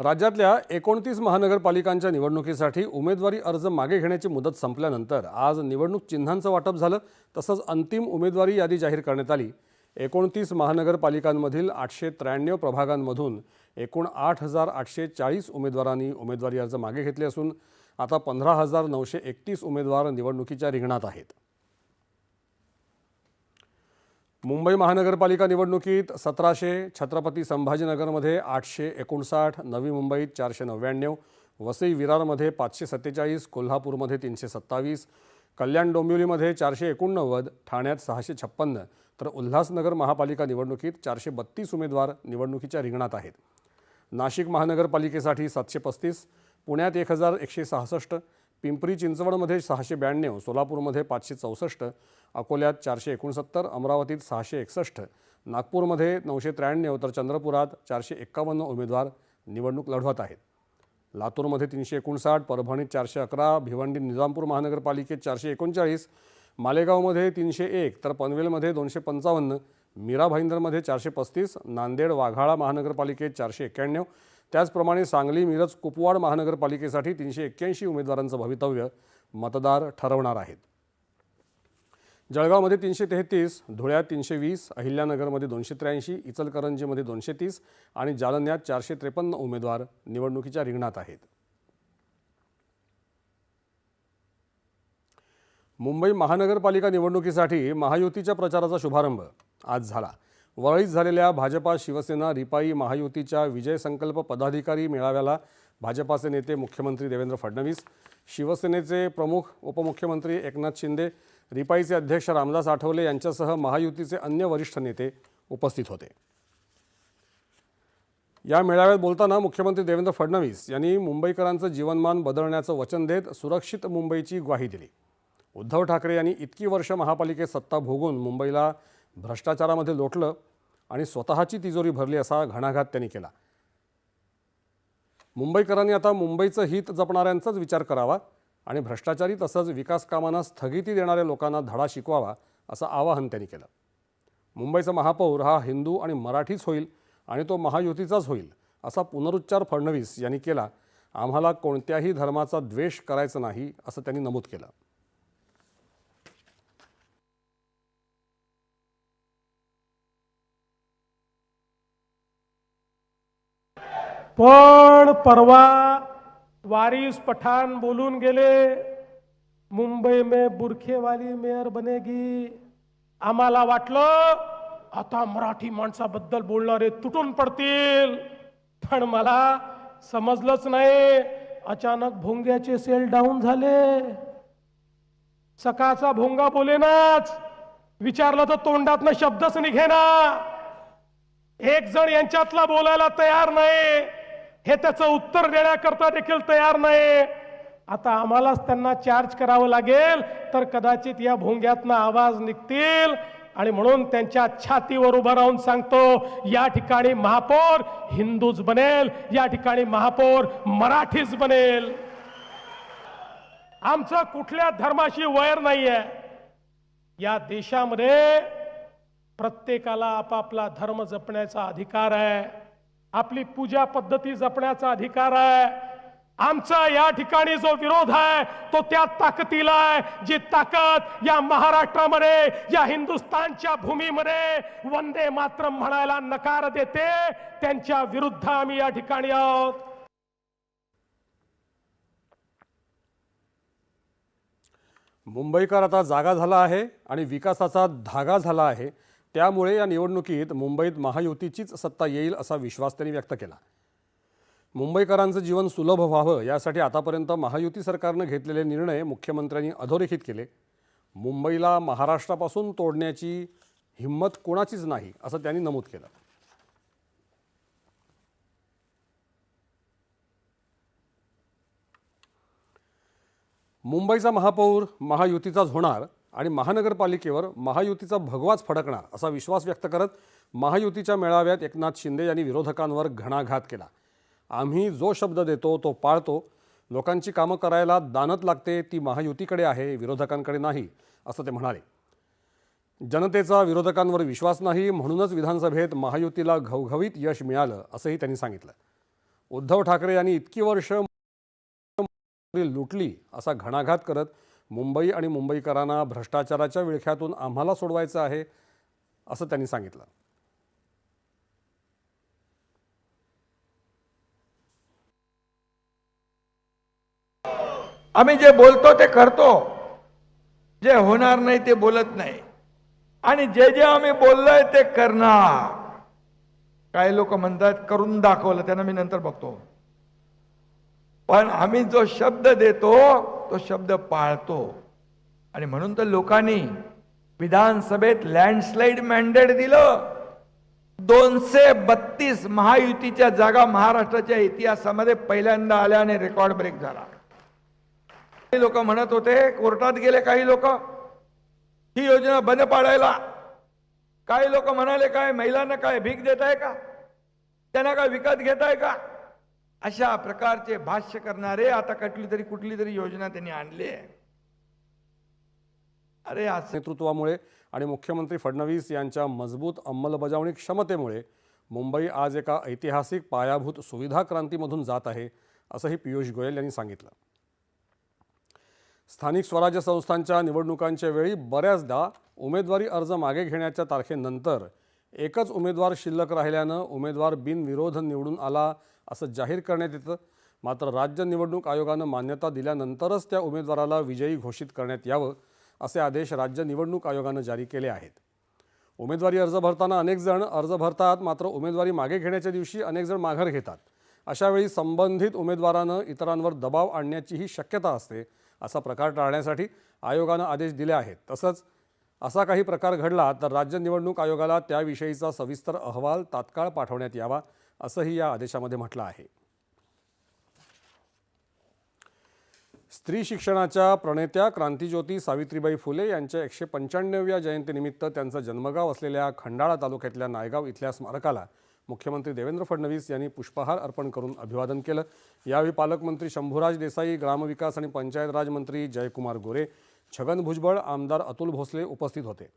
राज्यातल्या एकोणतीस महानगरपालिकांच्या निवडणुकीसाठी उमेदवारी अर्ज मागे घेण्याची मुदत संपल्यानंतर आज निवडणूक चिन्हांचं वाटप झालं तसंच अंतिम उमेदवारी यादी जाहीर करण्यात आली. एकोणतीस महानगरपालिकांमधील आठशे त्र्याण्णव प्रभागांमधून एकूण आठ हजार आठशे चाळीस उमेदवारांनी उमेदवारी अर्ज मागे घेतले असून आता पंधरा हजार नऊशे एकतीस उमेदवार निवडणुकीच्या रिंगणात आहेत. मुंबई महानगरपालिका निवडणुकीत सतराशे छत्रपती संभाजीनगरमध्ये आठशे एकोणसाठ नवी मुंबईत चारशे नव्याण्णव वसई विरारमध्ये पाचशे सत्तेचाळीस कोल्हापूरमध्ये तीनशे सत्तावीस कल्याण डोंबिवलीमध्ये चारशे एकोणनव्वद ठाण्यात सहाशे छप्पन्न तर उल्हासनगर महापालिका निवडणुकीत चारशे बत्तीस उमेदवार निवडणुकीच्या रिंगणात आहेत. नाशिक महानगरपालिकेसाठी सातशे पस्तीस पुण्यात एक हजार एकशे सहासष्ट पिंपरी चिंचवडमध्ये सहाशे ब्याण्णव सोलापूरमध्ये पाचशे चौसष्ट अकोल्यात चारशे एकोणसत्तर अमरावतीत सहाशे एकसष्ट नागपूरमध्ये नऊशे त्र्याण्णव तर चंद्रपुरात चारशे एक्कावन्न उमेदवार निवडणूक लढवत आहेत. लातूरमध्ये तीनशे एकोणसाठ परभणीत चारशे अकरा भिवंडी निजामपूर महानगरपालिकेत चारशे एकोणचाळीस मालेगावमध्ये तीनशे एक तर पनवेलमध्ये दोनशे पंचावन्न मीरा भाईंदरमध्ये चारशे पस्तीस नांदेड वाघाळा महानगरपालिकेत चारशे एक्क्याण्णव त्याचप्रमाणे सांगली मिरज कुपवाड महानगरपालिकेसाठी तीनशे एक्क्याऐंशी उमेदवारांचं भवितव्य मतदार ठरवणार आहेत. जळगावमध्ये तीनशे तेहतीस धुळ्यात तीनशे वीस अहिल्यानगरमध्ये दोनशे त्र्याऐंशी इचलकरंजीमध्ये दोनशे तीस आणि जालन्यात चारशे त्रेपन्न उमेदवार निवडणुकीच्या रिंगणात आहेत. मुंबई महानगरपालिका निवडणुकीसाठी महायुतीच्या प्रचाराचा शुभारंभ आज झाला. वरळीत झालेल्या भाजपा शिवसेना रिपाई महायुतीच्या विजय संकल्प पदाधिकारी मेळाव्याला भाजपाचे नेते मुख्यमंत्री देवेंद्र फडणवीस शिवसेनेचे प्रमुख उपमुख्यमंत्री एकनाथ शिंदे रिपाईचे अध्यक्ष रामदास आठवले यांच्यासह महायुतीचे अन्य वरिष्ठ नेते उपस्थित होते. या मेळाव्यात बोलताना मुख्यमंत्री देवेंद्र फडणवीस यांनी मुंबईकरांचं जीवनमान बदलण्याचं वचन देत सुरक्षित मुंबईची ग्वाही दिली. उद्धव ठाकरे यांनी इतकी वर्ष महापालिकेत सत्ता भोगून मुंबईला भ्रष्टाचारामध्ये लोटलं आणि स्वतःची तिजोरी भरली असा घणाघात त्यांनी केला. मुंबईकरांनी आता मुंबईचं हित जपणाऱ्यांचाच विचार करावा आणि भ्रष्टाचारी तसंच विकास कामांना स्थगिती देणाऱ्या लोकांना धडा शिकवावा असं आवाहन त्यांनी केलं. मुंबईचा महापौर हा हिंदू आणि मराठीच होईल आणि तो महायुतीचाच होईल असा पुनरुच्चार फडणवीस यांनी केला. आम्हाला कोणत्याही धर्माचा द्वेष करायचा नाही असं त्यांनी नमूद केलं. पण परवा वारिस पठाण बोलून गेले मुंबई में बुरखेवाली मेयर बनेगी. आम्हाला वाटलं आता मराठी माणसाबद्दल बोलणारे तुटून पडतील. पण मला समजलंच नाही अचानक भोंग्याचे सेल डाऊन झाले. सकाळचा भोंगा बोलेनाच. विचारलं तर तोंडातनं शब्दच निघेना. एक जण यांच्यातला बोलायला तयार नाही. हे त्याचं उत्तर देण्याकरता देखील तयार नाही आता आम्हालाच त्यांना चार्ज करावं लागेल तर कदाचित या भोंग्यातनं आवाज निघतील. आणि म्हणून त्यांच्या छातीवर उभं राहून सांगतो या ठिकाणी महापौर हिंदूच बनेल या ठिकाणी महापौर मराठीच बनेल. आमचं कुठल्या धर्माशी वैर नाहीये. या देशामध्ये प्रत्येकाला आपापला धर्म जपण्याचा अधिकार आहे. आपली पूजा पद्धती जपण्याचा अधिकार आहे. आमचा या ठिकाणी जो विरोध आहे तो त्या ताकदीला आहे. जी ताकद या महाराष्ट्रामध्ये या हिंदुस्थानच्या भूमीमध्ये वंदे मात्र म्हणायला नकार देते त्यांच्या विरुद्ध आम्ही या ठिकाणी आहोत. मुंबईकर आता जागा झाला आहे आणि विकासाचा धागा झाला आहे. त्यामुळे या निवडणुकीत मुंबईत महायुतीचीच सत्ता येईल असा विश्वास त्यांनी व्यक्त केला. मुंबईकरांचं जीवन सुलभ व्हावं यासाठी आतापर्यंत महायुती सरकारनं घेतलेले निर्णय मुख्यमंत्र्यांनी अधोरेखित केले. मुंबईला महाराष्ट्रापासून तोडण्याची हिंमत कोणाचीच नाही असं त्यांनी नमूद केलं. मुंबईचा महापौर महायुतीचाच होणार आणि महानगरपालिकेवर महायुतीचा भगवाच फडकणार असा विश्वास व्यक्त करत महायुतीच्या मेळाव्यात एकनाथ शिंदे यांनी विरोधकांवर घणाघात केला. आम्ही जो शब्द देतो तो पाळतो. लोकांची कामं करायला दानत लागते ती महायुतीकडे आहे विरोधकांकडे नाही असं ते म्हणाले. जनतेचा विरोधकांवर विश्वास नाही म्हणूनच विधानसभेत महायुतीला घवघवीत यश मिळालं असंही त्यांनी सांगितलं. उद्धव ठाकरे यांनी इतकी वर्ष लुटली असा घणाघात करत मुंबई आणि मुंबईकरांना भ्रष्टाचाराच्या विळख्यातून आम्हाला सोडवायचं आहे असं त्यांनी सांगितलं. आम्ही जे बोलतो ते करतो. जे होणार नाही ते बोलत नाही. आणि जे जे आम्ही बोललोय ते करणार. काही लोक म्हणतात करून दाखवलं त्यांना मी नंतर बघतो. पण आम्ही जो शब्द देतो तो शब्द पाळतो. आणि म्हणून तर लोकांनी विधानसभेत लँडस्लाईड मॅन्डेट दिलं. दोनशे बत्तीस महायुतीच्या जागा महाराष्ट्राच्या इतिहासामध्ये पहिल्यांदा आल्या आणि रेकॉर्ड ब्रेक झाला. काही लोक म्हणत होते कोर्टात गेले काही लोक ही योजना बंद पाडायला. काही लोक म्हणाले काय महिलांना काय भीक देत आहे का? त्यांना काय विकत घेत आहे का? अशा प्रकारचे भाष्य करणारे आता कुठली तरी कुठली तरी योजना त्यांनी आणली आहे. अरे आज नेतृत्वामुळे आणि मुख्यमंत्री फडणवीस यांच्या मजबूत अंमलबजावणी क्षमतेमुळे मुंबई आज एका ऐतिहासिक पायाभूत सुविधा क्रांतीमधून जात आहे असंही पियुष गोयल यांनी सांगितलं. स्थानिक स्वराज्य संस्थांच्या निवडणुकांच्या वेळी बऱ्याचदा उमेदवारी अर्ज मागे घेण्याच्या तारखेनंतर एकच उमेदवार शिल्लक राहिल्यानं उमेदवार बिनविरोध निवडून आला असं जाहीर करण्यात येतं. मात्र राज्य निवडणूक आयोगानं मान्यता दिल्यानंतरच त्या उमेदवाराला विजयी घोषित करण्यात यावं असे आदेश राज्य निवडणूक आयोगानं जारी केले आहेत. उमेदवारी अर्ज भरताना अनेक जण अर्ज भरतात मात्र उमेदवारी मागे घेण्याच्या दिवशी अनेक जण माघार घेतात. अशावेळी संबंधित उमेदवारानं इतरांवर दबाव आणण्याचीही शक्यता असते असा प्रकार टाळण्यासाठी आयोगानं आदेश दिले आहेत. तसंच असा काही प्रकार घडला तर राज्य निवडणूक आयोगाला त्याविषयीचा सविस्तर अहवाल तात्काळ पाठवण्यात यावा असंही या आदेशामध्ये म्हटलं आहे. स्त्री शिक्षणाच्या प्रणेत्या क्रांतिज्योती सावित्रीबाई फुले यांच्या एकशे पंच्याण्णव्या जयंतीनिमित्त त्यांचं जन्मगाव असलेल्या खंडाळा तालुक्यातल्या नायगाव इथल्या स्मारकाला मुख्यमंत्री देवेंद्र फडणवीस यांनी पुष्पहार अर्पण करून अभिवादन केलं. यावेळी पालकमंत्री शंभूराज देसाई ग्रामविकास आणि पंचायत राज मंत्री जयकुमार गोरे छगन भुजबळ आमदार अतुल भोसले उपस्थित होते.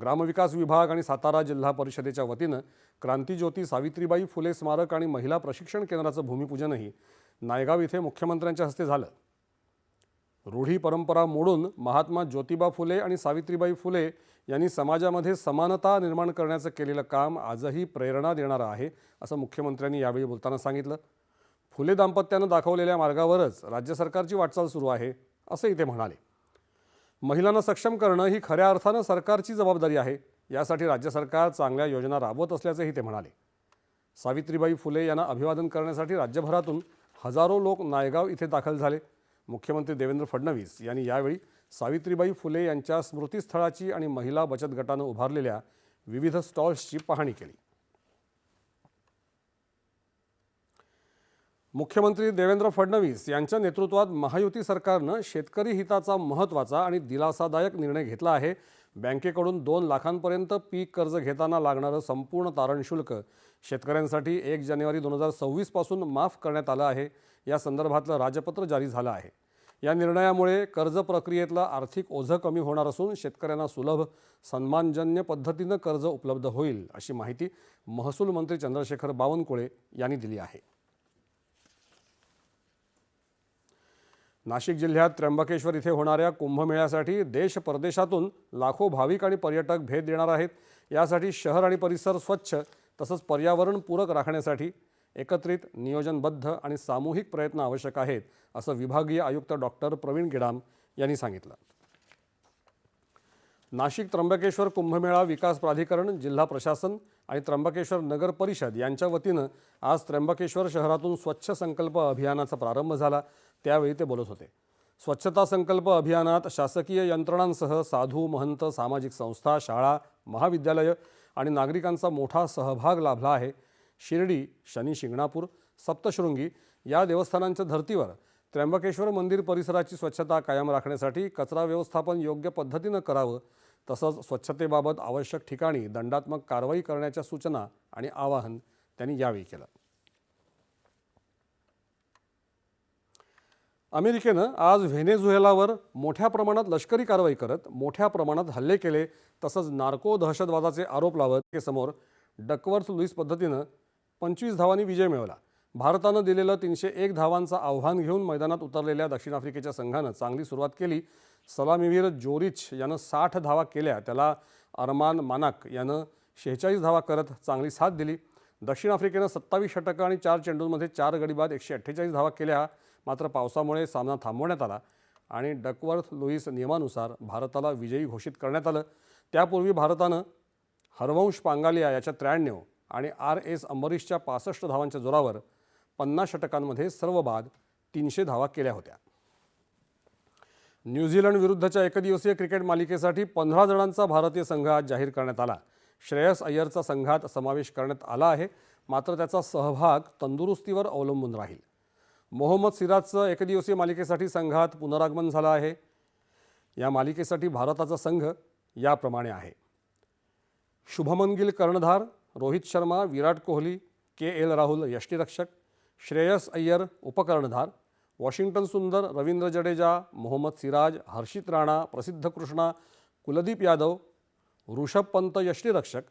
ग्रामविकास विभाग आणि सातारा जिल्हा परिषदेच्या वतीनं क्रांतीज्योती सावित्रीबाई फुले स्मारक आणि महिला प्रशिक्षण केंद्राचं भूमिपूजनही नायगाव इथे मुख्यमंत्र्यांच्या हस्ते झालं. रूढी परंपरा मोडून महात्मा ज्योतिबा फुले आणि सावित्रीबाई फुले यांनी समाजामध्ये समानता निर्माण करण्याचं केलेलं काम आजही प्रेरणा देणारं आहे असं मुख्यमंत्र्यांनी यावेळी बोलताना सांगितलं. फुले दाम्पत्यानं दाखवलेल्या मार्गावरच राज्य सरकारची वाटचाल सुरू आहे असंही ते म्हणाले. महिलांना सक्षम करणं ही खऱ्या अर्थानं सरकारची जबाबदारी आहे. यासाठी राज्य सरकार चांगल्या योजना राबवत असल्याचंही ते म्हणाले. सावित्रीबाई फुले यांना अभिवादन करण्यासाठी राज्यभरातून हजारो लोक नायगाव इथे दाखल झाले. मुख्यमंत्री देवेंद्र फडणवीस यांनी यावेळी सावित्रीबाई फुले यांच्या स्मृतीस्थळाची आणि महिला बचत गटानं उभारलेल्या विविध स्टॉल्सची पाहणी केली. मुख्यमंत्री देवेंद्र फडणवीस यांच्या नेतृत्वात महायुती सरकारनं शेतकरी हिताचा महत्त्वाचा आणि दिलासादायक निर्णय घेतला आहे. बँकेकडून दोन लाखांपर्यंत पीक कर्ज घेताना लागणारं संपूर्ण तारण शुल्क शेतकऱ्यांसाठी एक जानेवारी दोन हजार सव्वीसपासून माफ करण्यात आलं आहे. या संदर्भातलं राजपत्र जारी झालं आहे. या निर्णयामुळे कर्ज प्रक्रियेतलं आर्थिक ओझं कमी होणार असून शेतकऱ्यांना सुलभ सन्मानजन्य पद्धतीनं कर्ज उपलब्ध होईल अशी माहिती महसूल मंत्री चंद्रशेखर बावनकुळे यांनी दिली आहे. नाशिक जिल्ह्यात त्र्यंबकेश्वर इथे होणाऱ्या कुंभमेळ्यासाठी देश परदेशातून लाखो भाविक आणि पर्यटक भेट देणार आहेत. यासाठी शहर आणि परिसर स्वच्छ तसंच पर्यावरणपूरक राखण्यासाठी एकत्रित नियोजनबद्ध आणि सामूहिक प्रयत्न आवश्यक आहेत असं विभागीय आयुक्त डॉक्टर प्रवीण गिडाम यांनी सांगितलं. नाशिक त्र्यंबकेश्वर कुंभमेळा विकास प्राधिकरण जिल्हा प्रशासन आणि त्र्यंबकेश्वर नगर परिषद यांच्या वतीनं आज त्र्यंबकेश्वर शहरातून स्वच्छ संकल्प अभियानाचा प्रारंभ झाला. त्यावेळी ते बोलत होते. स्वच्छता संकल्प अभियानात शासकीय यंत्रणांसह साधू महंत सामाजिक संस्था शाळा महाविद्यालयं आणि नागरिकांचा मोठा सहभाग लाभला आहे. शिर्डी शनी शिंगणापूर सप्तशृंगी या देवस्थानांच्या धर्तीवर त्र्यंबकेश्वर मंदिर परिसराची स्वच्छता कायम राखण्यासाठी कचरा व्यवस्थापन योग्य पद्धतीनं करावं तसंच स्वच्छतेबाबत आवश्यक ठिकाणी दंडात्मक कारवाई करण्याच्या सूचना आणि आवाहन त्यांनी यावेळी केलं. अमेरिकेनं आज व्हेनेझुएलावर मोठ्या प्रमाणात लष्करी कारवाई करत मोठ्या प्रमाणात हल्ले केले तसंच नार्को दहशतवादाचे आरोप लावत समोर डकवर्थ लुईस पद्धतीनं पंचवीस धावांनी विजय मिळवला. भारतानं दिलेलं तीनशे एक धावांचं आव्हान घेऊन मैदानात उतरलेल्या दक्षिण आफ्रिकेच्या संघानं चांगली सुरुवात केली. सलामीवीर जोरिच यानं साठ धावा केल्या त्याला अरमान मानाक यानं शेहेचाळीस धावा करत चांगली साथ दिली. दक्षिण आफ्रिकेनं सत्तावीस षटकं आणि चार चेंडूंमध्ये चार गडीबाद एकशे अठ्ठेचाळीस धावा केल्या. मात्र पावसामुळे सामना थांबवण्यात आला आणि डकवर्थ लुईस नियमानुसार भारताला विजयी घोषित करण्यात आलं. त्यापूर्वी भारतानं हरवंश पांगालिया याच्या त्र्याण्णव आणि आर एस अंबरीशच्या पासष्ट धावांच्या जोरावर पन्नास षटकांमध्ये सर्व बाद तीनशे धावा केल्या होत्या. न्यूझीलंड विरुद्धच्या एकदिवसीय क्रिकेट मालिकेसाठी पंधरा जणांचा भारतीय संघ आज जाहीर करण्यात आला. श्रेयस अय्यरचा संघात समावेश करण्यात आला आहे. मात्र त्याचा सहभाग तंदुरुस्तीवर अवलंबून राहील. मोहम्मद सिराजचं एकदिवसीय मालिकेसाठी संघात पुनरागमन झालं आहे. या मालिकेसाठी भारताचा संघ याप्रमाणे आहे. शुभमन गिल कर्णधार रोहित शर्मा विराट कोहली के एल राहुल यष्टीरक्षक श्रेयस अय्यर उपकर्णधार वॉशिंग्टन सुंदर रवींद्र जडेजा मोहम्मद सिराज हर्षित राणा प्रसिद्ध कृष्णा कुलदीप यादव ऋषभ पंत यष्टीरक्षक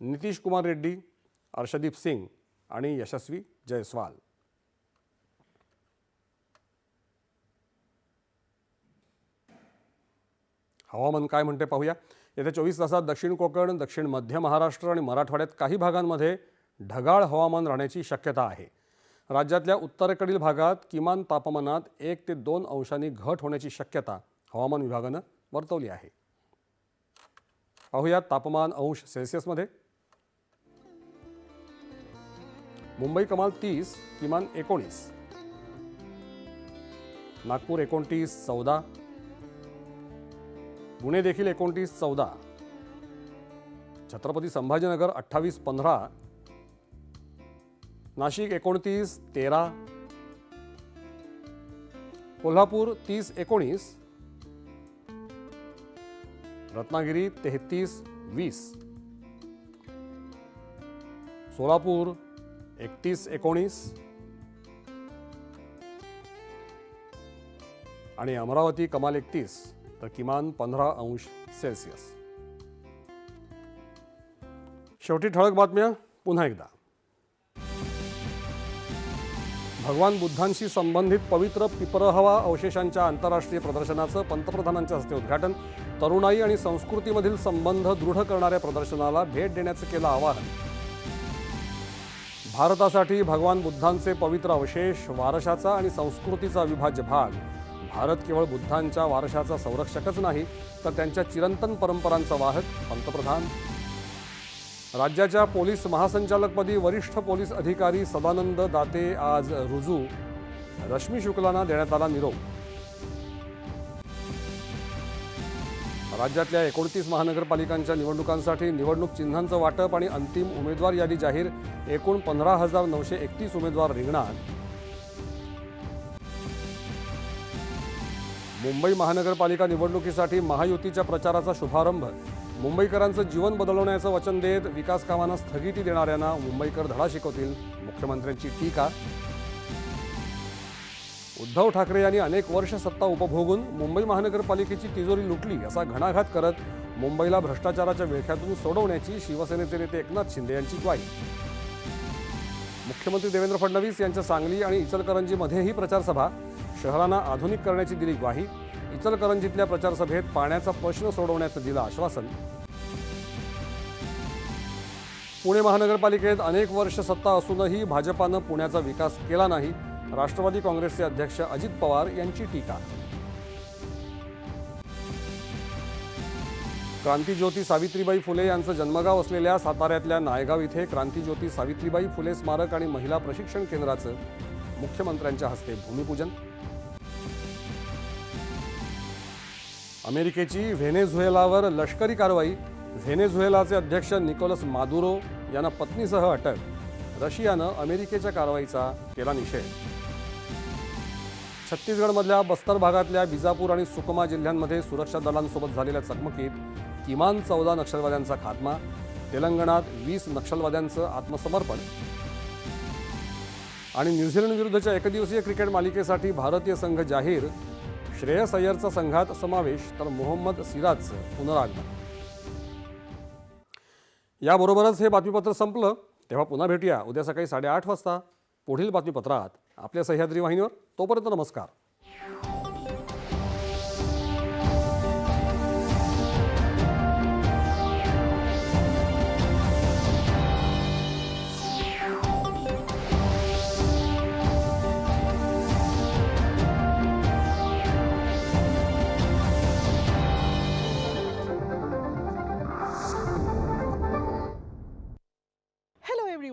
नितीश कुमार रेड्डी अर्षदीप सिंग आणि यशस्वी जयस्वाल. हवामान काय म्हणते पाहूया. येत्या चोवीस तासात दक्षिण कोकण दक्षिण मध्य महाराष्ट्र आणि मराठवाड्यात काही भागांमध्ये ढगाळ हवामान राहण्याची शक्यता आहे. राज्यातल्या उत्तरेकडील भागात किमान तापमानात एक ते दोन अंशांनी घट होण्याची शक्यता हवामान विभागानं वर्तवली आहे. पाहूया तापमान अंश सेल्सिअसमध्ये. मुंबई कमाल तीस किमान एकोणीस. नागपूर एकोणतीस चौदा. पुणे देखील एकोणतीस चौदा. छत्रपती संभाजीनगर अठ्ठावीस पंधरा. नाशिक एकोणतीस तेरा. कोल्हापूर तीस एकोणीस. रत्नागिरी तेहतीस वीस. सोलापूर एकतीस एकोणीस. आणि अमरावती कमाल एकतीस. तर किमान पंधरा अंश सेल्सिअस. शेवटी ठळक बातम्या पुन्हा एकदा. भगवान बुद्धांशी संबंधित पवित्र पिपरहवा अवशेषांच्या आंतरराष्ट्रीय प्रदर्शनाचं पंतप्रधानांच्या हस्ते उद्घाटन तरुणाई आणि संस्कृतीमधील संबंध दृढ करणाऱ्या प्रदर्शनाला भेट देण्याचं केलं आवाहन. भारतासाठी भगवान बुद्धांचे पवित्र अवशेष वारशाचा आणि संस्कृतीचा अविभाज्य भाग भारत केवळ बुद्धांच्या वारशाचा संरक्षकच नाही तर त्यांच्या चिरंतन परंपरांचा वाहक पंतप्रधान. राज्याच्या पोलीस महासंचालकपदी वरिष्ठ पोलीस अधिकारी सदानंद दाते आज रुजू. रश्मी शुक्लांना देण्यात आला निरोप. राज्यातल्या एकोणतीस महानगरपालिकांच्या निवडणुकांसाठी निवडणूक चिन्हांचं वाटप आणि अंतिम उमेदवार यादी जाहीर. एकूण पंधरा हजार नऊशे एकतीस उमेदवार रिंगणार मुंबई महानगरपालिका निवडणुकीसाठी महायुतीच्या प्रचाराचा शुभारंभ. मुंबईकरांचं जीवन बदलवण्याचं वचन देत विकास कामांना स्थगिती देणाऱ्यांना मुंबईकर धडा शिकवतील. मुख्यमंत्र्यांची टीका. उद्धव ठाकरे यांनी अनेक वर्ष सत्ता उपभोगून मुंबई महानगरपालिकेची तिजोरी लुटली असा घणाघात करत मुंबईला भ्रष्टाचाराच्या विळख्यातून सोडवण्याची शिवसेनेचे नेते एकनाथ शिंदे यांची ग्वाही. मुख्यमंत्री देवेंद्र फडणवीस यांच्या सांगली आणि इचलकरंजीमध्येही प्रचारसभा. शहरांना आधुनिक करण्याची दिली ग्वाही. इचलकरंजीतल्या प्रचारसभेत पाण्याचा प्रश्न सोडवण्याचं दिलं आश्वासन. पुणे महानगरपालिकेत अनेक वर्ष सत्ता असूनही भाजपानं पुण्याचा विकास केला नाही. राष्ट्रवादी काँग्रेसचे अध्यक्ष अजित पवार यांची टीका. क्रांतीज्योती सावित्रीबाई फुले यांचं जन्मगाव असलेल्या साताऱ्यातल्या नायगाव इथे क्रांतीज्योती सावित्रीबाई फुले स्मारक आणि महिला प्रशिक्षण केंद्राचं मुख्यमंत्र्यांच्या हस्ते भूमिपूजन. अमेरिकेची व्हेनेझुएलावर लष्करी कारवाई व्हेनेझुएलाचे अध्यक्ष निकोलस मादुरो यांना पत्नीसह अटक रशियानं अमेरिकेच्या कारवाईचा केला निषेध. छत्तीसगडमधल्या बस्तर भागातल्या बिजापूर आणि सुकमा जिल्ह्यांमध्ये सुरक्षा दलांसोबत झालेल्या चकमकीत किमान चौदा नक्षलवाद्यांचा खात्मा तेलंगणात वीस नक्षलवाद्यांचं आत्मसमर्पण. आणि न्यूझीलंड विरुद्धच्या एकदिवसीय क्रिकेट मालिकेसाठी भारतीय संघ जाहीर श्रेयस अय्यरचा संघात समावेश तर मोहम्मद सिराजचं पुनरागमन. याबरोबरच हे बातमीपत्र संपलं. तेव्हा पुन्हा भेटूया. उद्या सकाळी साडेआठ वाजता पुढील बातमीपत्रात. आपल्या सह्याद्री वाहिनीवर तोपर्यंत नमस्कार.